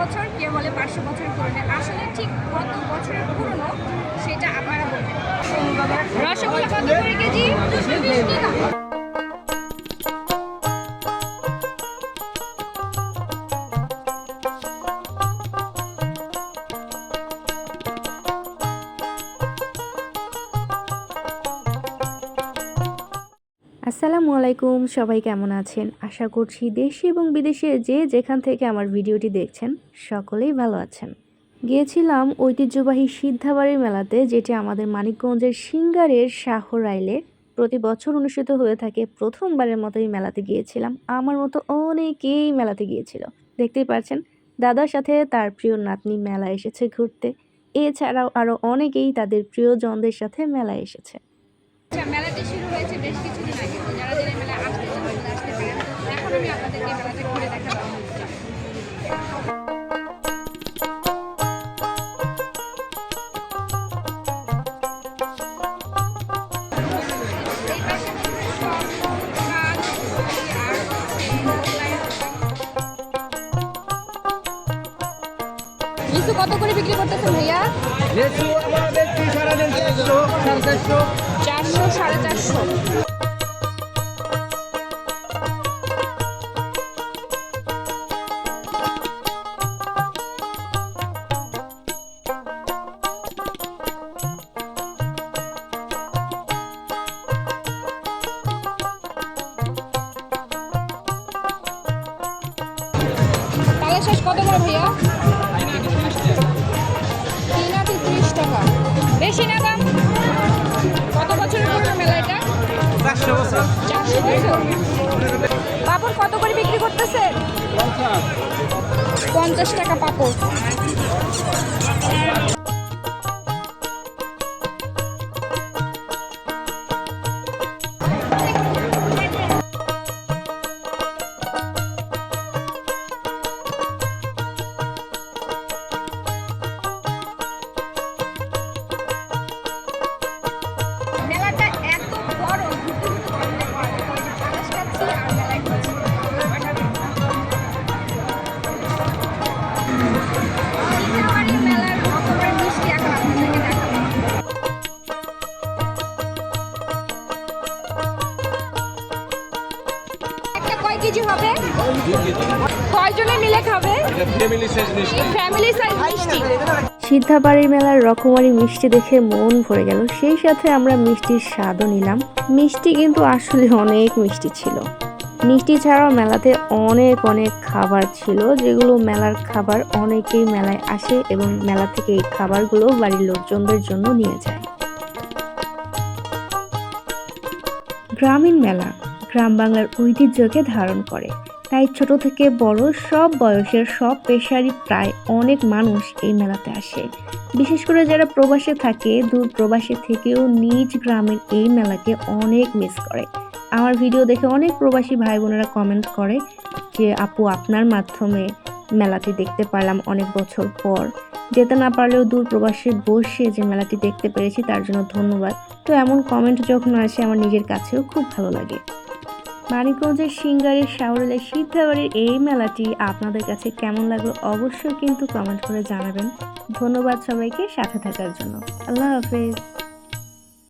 বছর কেউ বলে পাঁচশো বছর পুরনো? আসলে ঠিক কত বছরের পুরনো সেটা আপনারা বলবেন। আসসালামু আলাইকুম, সবাই কেমন আছেন? আশা করছি দেশে এবং বিদেশে যে যেখান থেকে আমার ভিডিওটি দেখছেন, সকলেই ভালো আছেন। গিয়েছিলাম ঐতিহ্যবাহী সিদ্ধাবাড়ির মেলাতে, যেটি আমাদের মানিকগঞ্জের সিঙ্গারের শাহরাইলে প্রতি বছর অনুষ্ঠিত হয়ে থাকে, প্রথমবারের মতো এই মেলাতে গিয়েছিলাম। আমার মতো অনেকেই মেলাতে গিয়েছিল। দেখতেই পাচ্ছেন দাদার সাথে তার প্রিয় নাতনি মেলা এসেছে ঘুরতে। এছাড়াও আরও অনেকেই তাদের প্রিয়জনদের সাথে মেলা এসেছে। মেলাটি শুরু হয়েছে বেশ কিছুদিন আগে। তো যারা যারা এই আসতে চান তারা আসতে পারেন। এখন আমি আপনাদেরকে মেলাটা ঘুরে দেখাবো। লিচু কত করে বিক্রি করতেছেন ভাইয়া? লেচু আমরা সারাদিন চারশো সাড়ে চারশো। চারশো সাড়ে চারশো। শেষ কত করে ভাইয়া? পাপড় কত করে বিক্রি করতেছে? পঞ্চাশ টাকা পাপড়। কেজি হবে? কয়জনে মিলে খাবে? ফ্যামিলি সাইজ মিষ্টি। ফ্যামিলি সাইজ মিষ্টি। সিদ্ধাবাড়ির মেলার রকমারি মিষ্টি দেখে মন ভরে গেল। সেই সাথে আমরা মিষ্টির স্বাদও নিলাম। মিষ্টি কিন্তু আসলে অনেক মিষ্টি ছিল। মিষ্টি ছাড়াও মেলাতে অনেক অনেক খাবার ছিল যেগুলো মেলার খাবার অনেকেই মেলায় আসে এবং মেলা থেকে এই খাবারগুলো বাড়ির লোকজনদের জন্য নিয়ে যায়। গ্রামীণ মেলা। গ্রাম বাংলার ঐতিহ্যকে ধারণ করে। তাই ছোট থেকে বড় সব বয়সের সব পেশারই প্রায় অনেক মানুষ এই মেলাতে আসে। বিশেষ করে যারা প্রবাসে থাকে, দূর প্রবাসে থেকেও নিজ গ্রামের এই মেলাকে অনেক মিস করে। আমার ভিডিও দেখে অনেক প্রবাসী ভাই বোনেরা কমেন্ট করে যে, আপু, আপনার মাধ্যমে মেলাটি দেখতে পারলাম অনেক বছর পর। যেতে না পারলেও দূর প্রবাসে বসে যে মেলাটি দেখতে পেরেছি, তার জন্য ধন্যবাদ। তো এমন কমেন্ট যখন আসে, আমার নিজের কাছেও খুব ভালো লাগে। মানিকগঞ্জের সিঙ্গারের শাহরুলের সিদ্ধাবাড়ির এই মেলাটি আপনাদের কাছে কেমন লাগল অবশ্যই কিন্তু কমেন্ট করে জানাবেন। ধন্যবাদ সবাইকে সাথে থাকার জন্য। আল্লাহ হাফেজ।